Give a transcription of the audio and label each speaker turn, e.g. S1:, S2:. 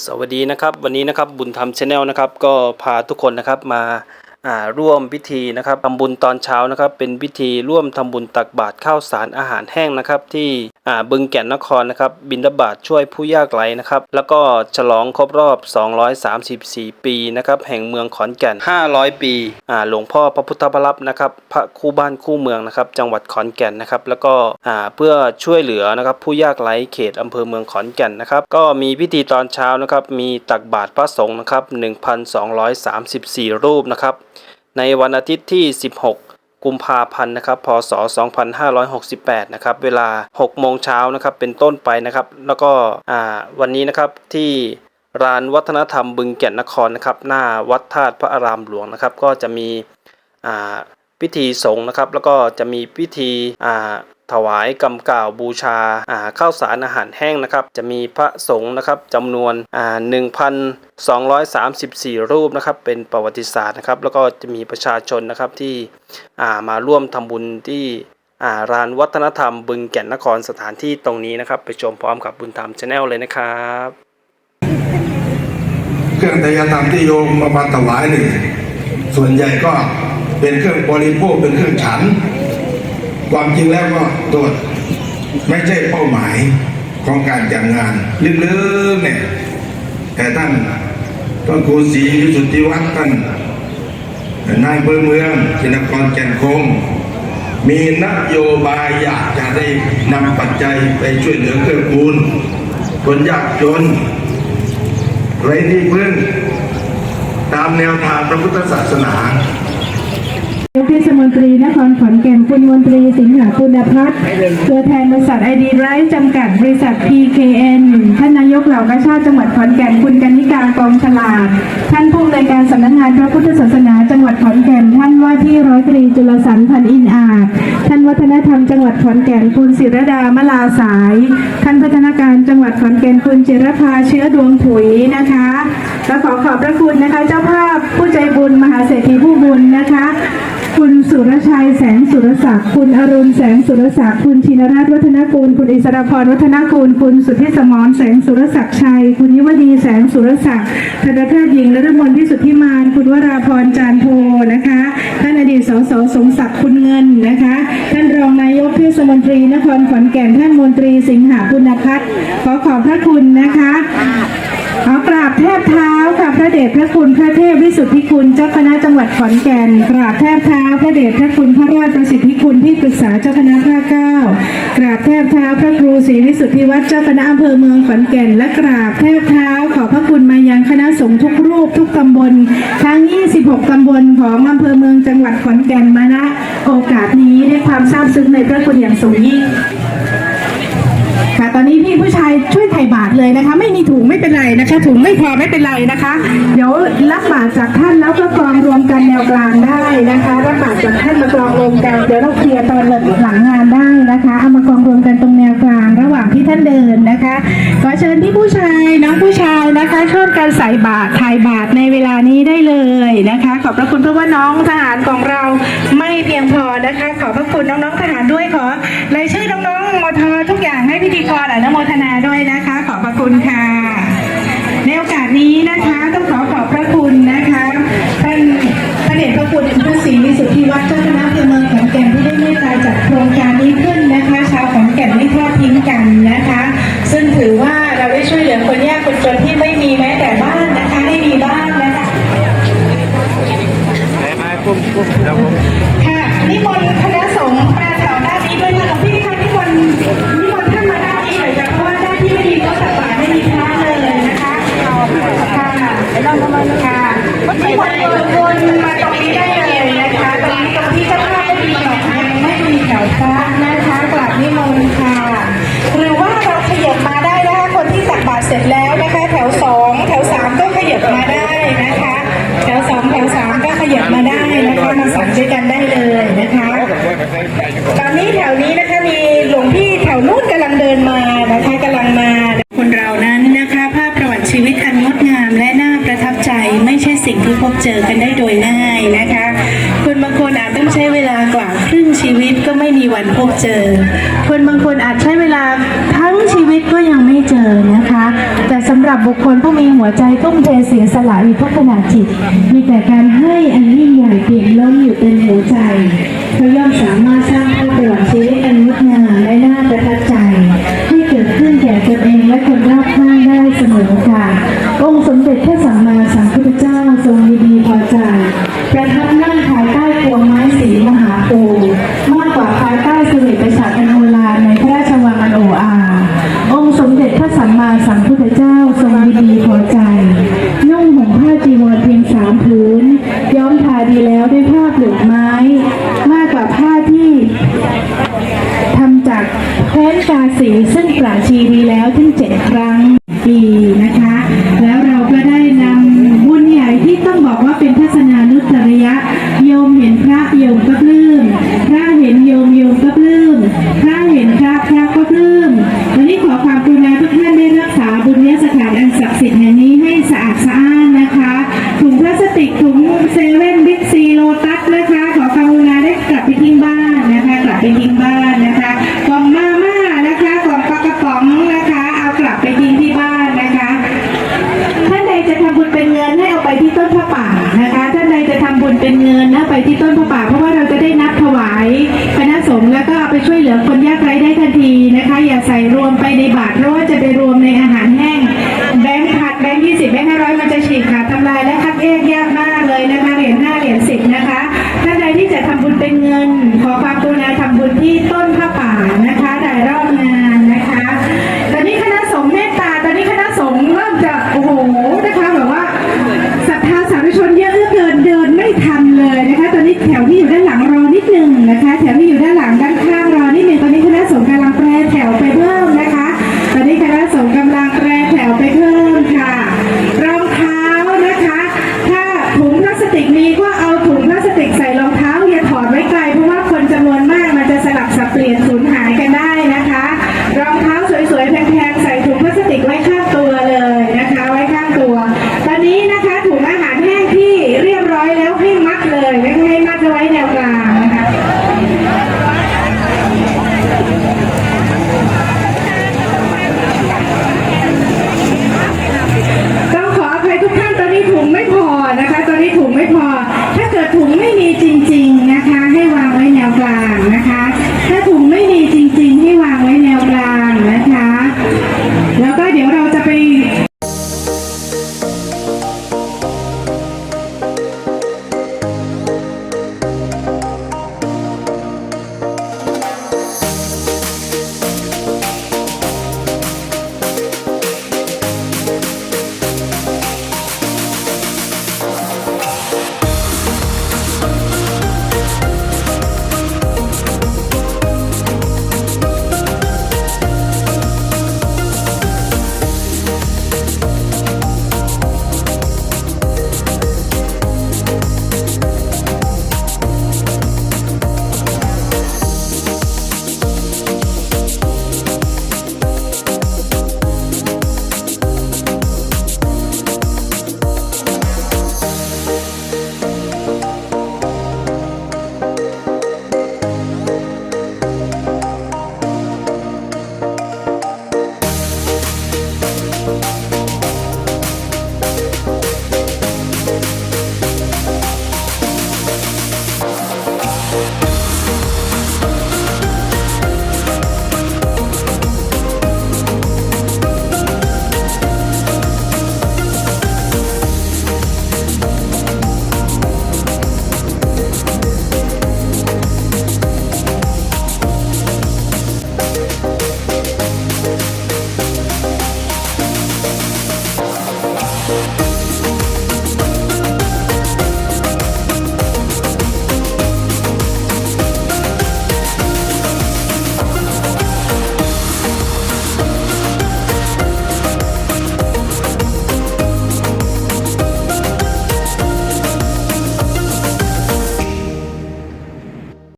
S1: สวัสดีนะครับวันนี้นะครับบุญธรรมชาแนลนะครับก็พาทุกคนนะครับมาอ่าร่วมพิธีนะครับทำบุญตอนเช้านะครับ เป็นพิธีร่วมทำบุญตักบาตรข้าวสารอาหารแห้งนะครับ ที่ อ่าบึงแก่นนครนะครับบิณฑบาตช่วยผู้ยากไร้นะครับ แล้วก็ฉลองครบรอบ 234 ปีนะครับแห่งเมืองขอนแก่น 500 ปีอ่าหลวงพ่อพระพุทธพระรับนะครับพระคู่บ้านคู่เมืองนะครับจังหวัดขอนแก่นนะครับแล้วก็อ่าเพื่อช่วยเหลือนะครับผู้ยากไร้เขตอำเภอเมืองขอนแก่นนะครับก็มีพิธีตอนเช้านะครับมีตักบาตรพระสงฆ์นะครับ 1,234 รูปนะครับในวันอาทิตย์ที่ 16 กุมภาพันธ์นะครับพศ 2568 นะครับเวลา 6 โมงเช้านะครับเป็นต้นไปนะครับ แล้วก็วันนี้นะครับที่ร้านวัฒนธรรมบึงแก่นนครนะครับหน้าวัดธาตุพระอารามหลวงนะครับ ก็จะมีพิธีสงฆ์นะครับ แล้วก็จะมีพิธี ถวายกำกล่าวบูชาอ่าข้าวสารอาหารแห้งนะครับ จะมีพระสงฆ์นะครับจำนวนอ่า1,234รูปนะครับ เป็นประวัติศาสตร์นะครับ แล้วก็จะมีประชาชนนะครับที่อ่ามาร่วมทำบุญที่อ่าลานวัฒนธรรมบึงแก่นนครสถานที่ตรงนี้นะครับ ไปชมพร้อมกับบุญธรรมชาแนลเลยนะครับ
S2: เครื่องไตรยธรรมที่โยมมามาถวายหนึ่งส่วนใหญ่ก็เป็นเครื่องบริโภคเป็นเครื่องฉัน ความจริงแล้วก็โทษไม่ใช่เป้าหมายของการจัดงานลึกๆเนี่ยแต่ท่านต้นครูศรีวิสุทธิวัฒน์ท่านนายอำเภอเมืองชินครแก่นคง มีนโยบายอยากจะได้นำปัจจัยไปช่วยเหลือเกื้อกูลคนยากจนไร้ที่พึ่งตามแนวทางพระพุทธศาสนา
S3: เทศมนตรีนครขอนแก่นคุณมนตรีสิงหาคุณพัฒน์ตัวแทนบริษัทไอดีไรจำกัดบริษัท PKN ท่านนายกเหล่ากาชาติจังหวัดขอนแก่นคุณกันนิการกองฉลาด ท่านผู้อำนวยการสำนักงานพระพุทธศาสนาจังหวัดขอนแก่น ท่านว่าที่ร้อยตรีจุลสันพันอินอาจท่านวัฒนธรรมจังหวัดขอนแก่นคุณศิรดามลาสาย ท่านพัฒนาการจังหวัดขอนแก่นคุณเจรภาเชื้อดวงผุยนะคะและขอขอบพระคุณนะคะ เจ้าภาพผู้ใจบุญมหาเศรษฐีผู้บุญนะคะ คุณสุรชัยแสงสุรศักดิ์ คุณอรุณแสงสุรศักดิ์ คุณชินรัตน์วัฒนกูล คุณอิสรพรวัฒนกูล คุณสุทธิสมรแสงสุรศักดิ์ชัย คุณยิวดีแสงสุรศักดิ์ธนแพทย์หญิงนรมนพิสุทธิมาน คุณวราพรจานโทนะคะ ท่านอดีตสสสมศักดิ์คุณเงินนะคะ ท่านรองนายกเทศมนตรีนครขอนแก่น ท่านมนตรีสิงหาคุณพัฒน์ขอขอบพระคุณนะคะ ขอกราบแทบเท้าค่ะพระเดชพระคุณพระเทพวิสุทธิคุณเจ้าคณะจังหวัดขอนแก่นกราบแทบเท้าพระเดชพระคุณพระราชประสิทธิคุณที่ปรึกษาเจ้าคณะภาคเก้ากราบแทบเท้าพระครูศรีวิสุทธิวัฒน์เจ้าคณะอำเภอเมืองขอนแก่น และกราบแทบเท้าขอพระคุณมายังคณะสงฆ์ทุกรูปทุกตำบลทั้ง 26 ตำบลของอำเภอเมืองจังหวัดขอนแก่นมาณโอกาสนี้ด้วยความซาบซึ้งในพระคุณอย่างสูงยิ่ง อนนี้พี่ผู้ชายช่วยไถ่บาทเลยนะคะ ไม่มีถุงไม่เป็นไรนะคะ ถุงไม่พอไม่เป็นไรนะคะ เดี๋ยวรับบาทจากท่านแล้วก็กรองรวมกันแนวกลางได้นะคะรับบาทจากท่านมากรองรวมกันเดี๋ยวเราเคลียร์ตอนหลังงานได้นะคะเอามากรองรวมกันตรงแนวกลางระหว่างที่ท่านเดินนะคะขอเชิญที่ผู้ชายน้องผู้ชายนะคะช่วยกันใส่บาทถ่ายบาทในเวลานี้ได้เลยนะคะ ขอบพระคุณเพราะว่าน้องทหารของเราไม่เพียงพอนะคะ ขอบพระคุณน้องๆทหารด้วยขอรายชื่อน้ กันได้โดยง่ายนะคะ คนบางคนอาจต้องใช้เวลากว่าครึ่งชีวิตก็ไม่มีวันพบเจอ คนบางคนอาจใช้เวลาทั้งชีวิตก็ยังไม่เจอนะคะ แต่สำำหรับบุคคลผู้มีหัวใจตุ้มเทเสียสละมีพัฒนาจิต มีแต่การให้อันยิ่งใหญ่เปี่ยนล้นอยู่เป็นหัวใจเขาย่อมสามารถสร้างภาพประวัติชีวิตอันงดงามและน่าประทับใจ ให้เกิดขึ้นแก่ตนเองและคนรอบข้างได้เสมอค่ะองค์สมเด็จพระสัมมาสัมพุทธเจ้าทรงยินดีพอใจ ประทับนั่งภายใต้พวงไม้สีมหาโพธิ์มากกว่าภายใต้สิริประสาทอันโบราณในพระราชวังอันโออาองค์สมเด็จพระสัมมาสัมพุทธเจ้าทรงยินดีพอใจ นุ่งห่มผ้าจีวรเพียงสามผืน ย้อมทาดีแล้วด้วยผ้าเปลือกไม้ มากกว่าผ้าที่ ทำจากแคว้นกาสีซึ่งปราชีดีแล้วถึง เจ็ดครั้งปีนะคะ แล้วเราก็ได้นำบุญใหญ่ที่ต้องบอกว่าเป็นทัศนานุตริยะโยมเห็นพระโยมก็ปลื้มพระเห็นโยมโยมก็ปลื้มพระเห็นพระพระก็ปลื้มวันนี้ขอความกรุณาทุกท่านได้รักษาบุญญสถานอันศักดิ์สิทธิ์แห่งนี้ให้สะอาดสะอ้านนะคะถุงพลาสติกถุงเซเว่นบิ๊กซีโลตัสนะคะ ขอความกรุณาได้กลับไปทิ้งบ้านนะคะ กลับไปทิ้งบ้านนะคะ เป็นเงินนะไปที่ต้นพระป่าเพราะว่าเราจะได้นับถวายคณะสงฆ์แล้วก็เอาไปช่วยเหลือคนยากไร้ได้ทันทีนะคะ อย่าใส่รวมไปในบาตรเพราะว่าจะไปรวมในอาหารแห้งแบงค์พัดแบงค์ยี่สิบแบงค์ห้าร้อยมันจะฉีกขาดทำลายและคัดแยกยากมากเลยนะคะเหรียญห้าเหรียญสิบนะคะท่านใดที่จะทำบุญเป็นเงิน ขอความกรุณาทำบุญที่ต้นพระป่า